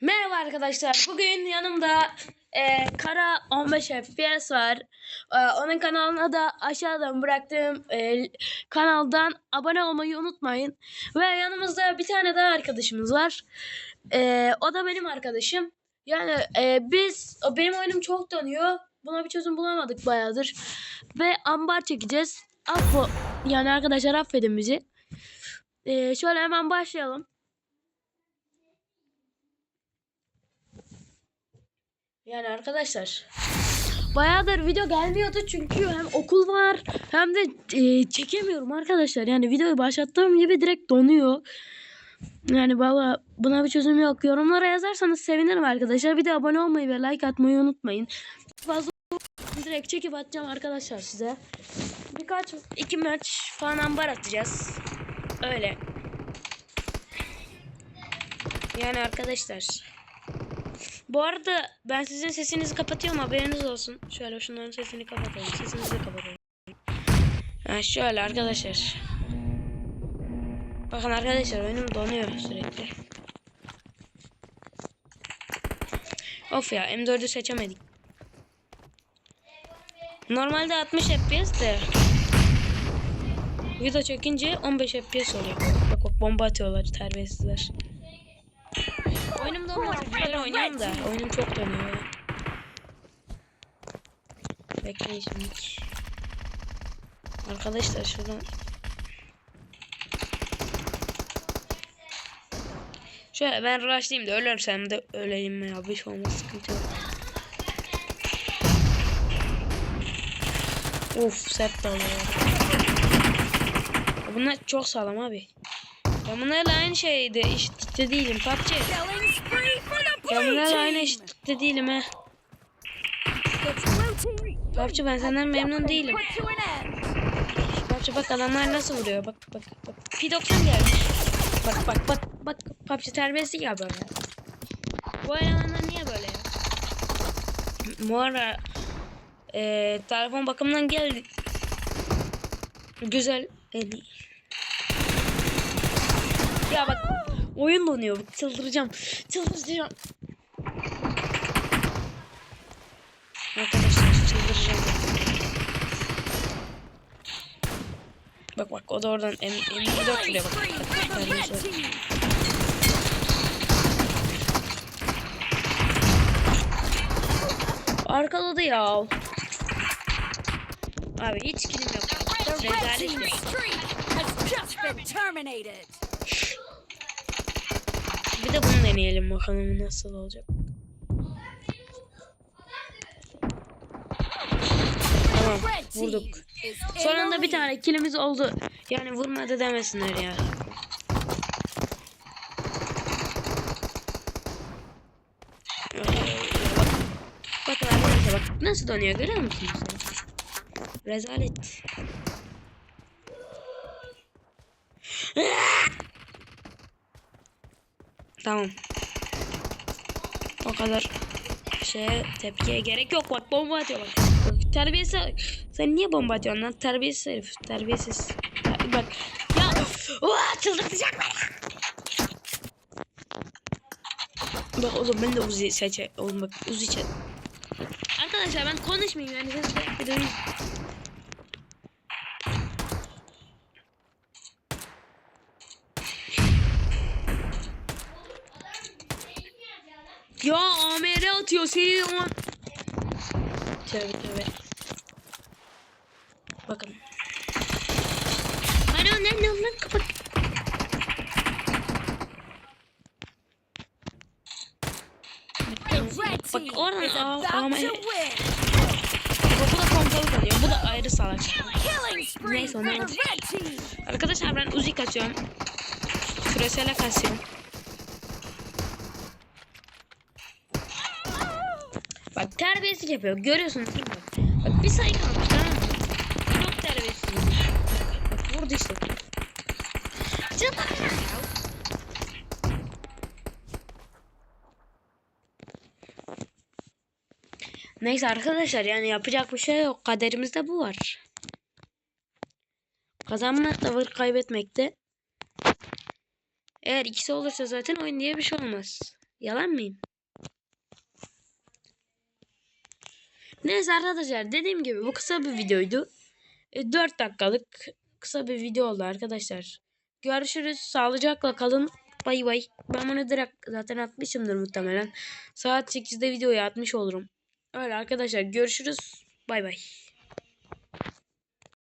Merhaba arkadaşlar. Bugün yanımda e, Kara 15 FPS var. E, onun kanalına da aşağıdan bıraktığım e, kanaldan abone olmayı unutmayın. Ve yanımızda bir tane daha arkadaşımız var. E, o da benim arkadaşım. Yani e, biz benim oyunum çok donuyor. Buna bir çözüm bulamadık bayağıdır. Ve ambar çekeceğiz. Affo yani arkadaşlar affedin bizi. E, şöyle hemen başlayalım. Yani arkadaşlar bayağıdır video gelmiyordu çünkü hem okul var hem de e, çekemiyorum arkadaşlar. Yani videoyu başlattığım gibi direkt donuyor. Yani valla buna bir çözüm yok. Yorumlara yazarsanız sevinirim arkadaşlar. Bir de abone olmayı ve like atmayı unutmayın. Fazla direkt çekip atacağım arkadaşlar size. Birkaç iki maç falan ambar atacağız. Öyle. Yani arkadaşlar. Bu arada ben sizin sesinizi kapatıyorum haberiniz olsun. Şöyle şunların sesini kapatalım. Sesinizi de kapatalım. Ha şöyle arkadaşlar. Bakın arkadaşlar oyunum donuyor sürekli. Of ya M4'ü seçemedik. Normalde 60 FPS de video çekince 15 FPS oluyor. Bak bak bomba atıyorlar terbiyesizler. Oyunum donmaz. Güzel oynuyorum da. Oyunum çok donuyor. Bekleyin şimdi. Arkadaşlar şuradan. Şöyle ben rushlayayım da ölürsem de öleyim ya. Bir şey olmaz sıkıntı yok. Of sert dalıyor. Bunlar çok sağlam abi. Ben bunlarla aynı şeyde eşitlikte değilim. PUBG. Ya aynı eşitlikte değilim he. PUBG ben senden memnun değilim. PUBG bak adamlar nasıl vuruyor. Bak bak bak. P90 gelmiş. Bak bak bak bak. PUBG terbiyesi ya böyle. Bu elemanlar niye böyle ya? Bu ara e, telefon bakımından geldi. Güzel. İyi. Ya bak oyun donuyor. Çıldıracağım. Çıldıracağım. Arkadaşlar çıldıracağım. Bak bak o da oradan M M24 Killing vuruyor bak. team. Arkaladı ya. Abi hiç kilim yok. Rezalet bir. de bunu deneyelim bakalım nasıl olacak. Tamam vurduk. Sonunda bir tane kilimiz oldu. Yani vurmadı demesinler ya. Bak, bakın bak nasıl dönüyor görüyor musunuz? Rezalet. Tamam. O kadar şeye tepkiye gerek yok. Bak bomba atıyor bak. terbiyesiz. Sen niye bomba atıyorsun lan? Terbiyesiz herif. Terbiyesiz. Bak. Ya. Oha, çıldırtacak beni. Bak oğlum ben de Uzi seçe. Oğlum bak Uzi seç. Arkadaşlar ben konuşmayayım yani. Siz de Ya AMR atıyor seni ama. Tövbe tövbe. Bakın. Ana ne ne lan kapat. Bak team oradan is A- about AMR. Bu da pompalı kalıyor. Bu da ayrı salak. Neyse, team. Arkadaşlar ben Uzi kaçıyorum. Küresele kasıyorum. Bak terbiyesizlik yapıyor. Görüyorsunuz değil mi? Bak, bir sayı kalmış tamam mı? Çok terbiyesiz. Bak vurdu işte. Canım ya. Neyse arkadaşlar yani yapacak bir şey yok. Kaderimizde bu var. Kazanmak da var kaybetmek de. Eğer ikisi olursa zaten oyun diye bir şey olmaz. Yalan mıyım? Neyse arkadaşlar dediğim gibi bu kısa bir videoydu. 4 dakikalık kısa bir video oldu arkadaşlar. Görüşürüz. Sağlıcakla kalın. Bay bay. Ben bunu direkt zaten atmışımdır muhtemelen. Saat 8'de videoyu atmış olurum. Öyle arkadaşlar görüşürüz. Bay bay.